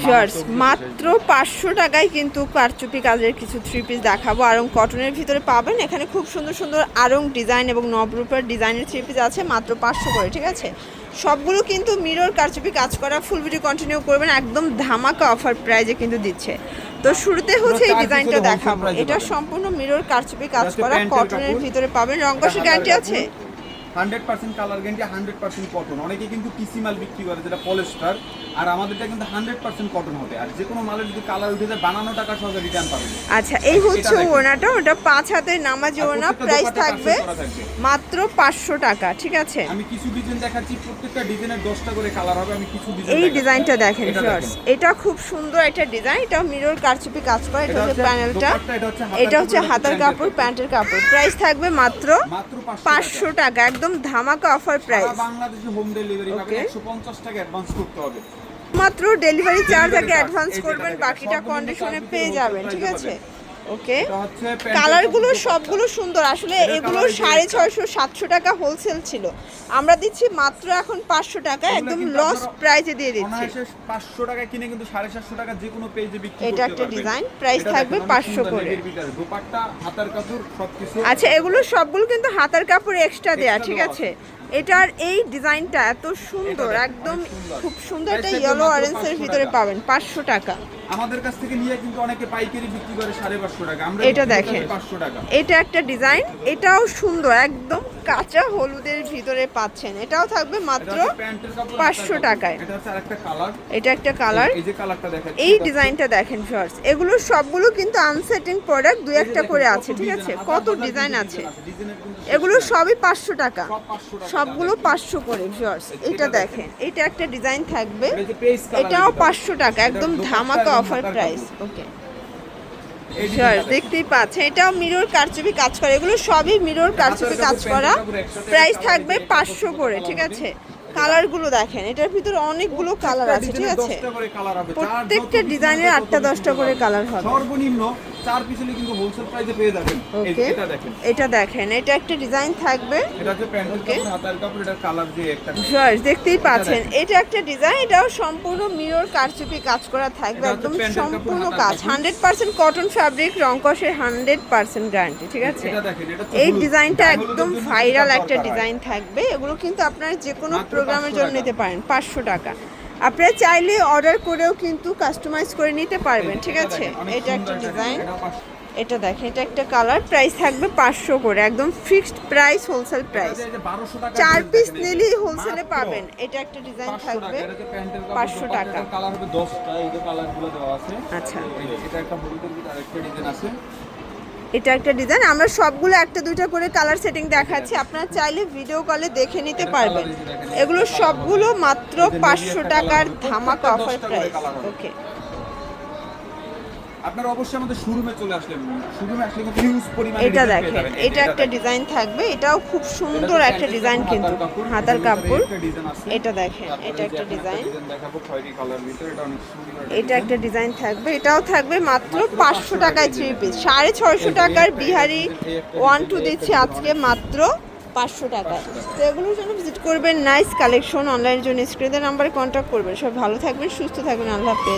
Viewers মাত্র পাঁচশো টাকায় কিন্তু কারচুপি কাজের কিছু থ্রি পিস দেখাবো। আরং কটনের ভিতরে পাবেন এখানে খুব সুন্দর সুন্দর আরং ডিজাইন এবং নবরূপের ডিজাইনের থ্রি পিস আছে মাত্র পাঁচশো করে ঠিক আছে? সবগুলো কিন্তু মিরর কারচুপি কাজ করা ফুল ভিডিও কন্টিনিউ করবেন একদম ধামাকা অফার প্রাইজে কিন্তু দিচ্ছে। তো শুরুতে হচ্ছে এই ডিজাইনটা দেখাবো। এটা সম্পূর্ণ মিরর কারচুপি কাজ করা কটনের ভিতরে পাবেন। রঙ্কশের গ্যারান্টি আছে? Hundred percent colour guarantee hundred percent cotton অনেকে কিন্তু পিসি মাল বিক্রি করে যেটা পলিস্টার আর আমাদেরটা কিন্তু হান্ড্রেড পার্সেন্ট কটন হবে আর যে কোনো মালের যদি কালার উঠে যায় বানানো টাকা সহজে রিটার্ন পাবেন আচ্ছা এই হচ্ছে ওনাটা ওটা পাঁচ হাতের নামাজি ওনা প্রাইস থাকবে। মাত্র পাঁচশো টাকা ঠিক আছে? আমি কিছু ডিজাইন দেখাচ্ছি প্রত্যেকটা ডিজাইনের দশটা করে কালার হবে আমি কিছু ডিজাইন এই ডিজাইনটা দেখেন এটা এটা খুব সুন্দর একটা ডিজাইন এটা মিরর কারচুপি কাজ করে এটা হচ্ছে প্যানেলটা এটা হচ্ছে হাতার কাপড়, প্যান্টের কাপড়। প্রাইস থাকবে মাত্র মাত্র পাঁচশো টাকা একদম ধামাকা অফার প্রাইস বাংলাদেশে হোম ডেলিভারি পাবেন Okay. একশো পঞ্চাশ টাকা অ্যাডভান্স করতে হবে মাত্র ডেলিভারি চার্জ আগে অ্যাডভান্স করবেন বাকিটা কন্ডিশনে পেয়ে যাবেন ঠিক আছে। ওকে। কালারগুলো সবগুলো সুন্দর। আসলে এগুলো সাড়ে। ছয়শো সাতশো টাকা হোলসেল ছিল। আমরা দিচ্ছি মাত্র এখন পাঁচশো টাকা একদম লস প্রাইসে দিয়ে দিচ্ছি। 500 টাকা কিনে কিন্তু 750 টাকা যে কোনো পেজে বিক্রি এটা একটা price এটা থাকবে দেখেন, অনেক 500 সুন্দর করে। আচ্ছা এগুলো সবগুলো কিন্তু হাতার কাপড় এক্সট্রা দেয়া ঠিক আছে। এটার এই ডিজাইনটা এত সুন্দর একদম খুব সুন্দর একটা ইয়েলো অরেঞ্জ এর ভিতরে পাবেন পাঁচশো টাকা। আমাদের কাছ থেকে নিয়ে কিন্তু অনেকে পাইকারি বিক্রি করে 550 টাকা। আমরা এটা দেখেন। 500 টাকা। এটা একটা ডিজাইন এটাও সুন্দর একদম কাঁচা হলুদের ভিতরে পাচ্ছেন। এটাও থাকবে মাত্র হচ্ছে প্যান্টের কাপড় 500 হাতার কাপড়। টাকায়। এটা একটা কালার। এই ডিজাইনটা দেখেন ফার্স্ট এগুলো সবগুলো কিন্তু আনসেটিং প্রোডাক্ট দু একটা করে আছে ঠিক আছে? কত ডিজাইন আছে? এগুলো সবই পাঁচশো টাকা। সব 500 টাকা। সবগুলো পাঁচশো করে ভিউয়ার্স এটা দেখেন। এটা একটা ডিজাইন থাকবে। এটাও পাঁচশো টাকা একদম ধামাকা অফার প্রাইস ওকে দেখতেই পাচ্ছেন। এটাও মিরর কারচুপি কাজ করে। এগুলো সবই মিরর কারচুপি কাজ করা। প্রাইস থাকবে পাঁচশো করে ঠিক আছে? কালারগুলো দেখেন এটার ভিতরে অনেকগুলো কালার আছে ঠিক আছে? প্রত্যেকটা ডিজাইনের আটটা দশটা করে কালার হবে। সর্বনিম্ন চার কিন্তু হোলসেল প্রাইসে পেয়ে যাবেন। এটা দেখেন। এটা দেখেন এটা একটা ডিজাইন থাকবে। এটা হচ্ছে প্যান্টের কাপড় হাতার কাপড় এটার কালার যে একটা। ভিউয়ার্স দেখতেই পাচ্ছেন এটা একটা ডিজাইন এটাও সম্পূর্ণ মিরর কারচুপি কাজ করা থাকবে একদম সম্পূর্ণ কাজ। কাপড়। Hundred percent cotton fabric hundred percent guarantee ঠিক আছে? এটা দেখেন এটা এই ডিজাইনটা একদম ভাইরাল একটা ডিজাইন থাকবে। এগুলো কিন্তু আপনারা যে কোনো প্রোগ্রামের জন্য নিতে পারেন পাঁচশো টাকা। আপনারা চাইলে অর্ডার করেও কিন্তু কাস্টমাইজ করে নিতে পারবেন ঠিক আছে এটা একটা ডিজাইন এটা পাঁচশো। এটা দেখেন এটা একটা কালার প্রাইস থাকবে পাঁচশো করে একদম ফিক্সড প্রাইস হোলসেল প্রাইস যে এই যে 1200 টাকা চার পিস নিলেই হোলসেলে পাবেন এটা একটা ডিজাইন থাকবে টাকা, এটা হচ্ছে প্যান্টের কাপড়, 500 দোপাট্টার টাকা। কালার হবে 10টা, এই যে কালারগুলো দেওয়া আছে। আচ্ছা এটা একটা এটা একটা ডিজাইন আমরা সবগুলো একটা দুইটা করে কালার সেটিং দেখাচ্ছি। আপনারা চাইলে ভিডিও কলে দেখে নিতে পারবেন। এগুলো সবগুলো মাত্র পাঁচশো টাকার ধামাকা অফার প্রাইস ওকে আপনারা অবশ্যই আমাদের শোরুমে চলে আসলেন শোরুমে আসলে কিন্তু হিউজ পরিমাণে এটা দেখেন এটা একটা ডিজাইন থাকবে এটাও খুব সুন্দর একটা ডিজাইন কিন্তু হাতার কাপড়। এটা দেখেন এটা একটা ডিজাইন এটা একটা ডিজাইন থাকবে এটাও থাকবে মাত্র পাঁচশো টাকায় থ্রি পিস সাড়ে ছয়শো টাকার বিহারি ওয়ান টু দিচ্ছে আজকে মাত্র পাঁচশো টাকায় তো এগুলোর জন্য ভিজিট করবেন নাইস কালেকশন অনলাইনের জন্য। স্ক্রিনের নাম্বারে কন্ট্যাক্ট করবেন। সব ভালো থাকবেন সুস্থ থাকবেন। আল্লাহ হাফেজ।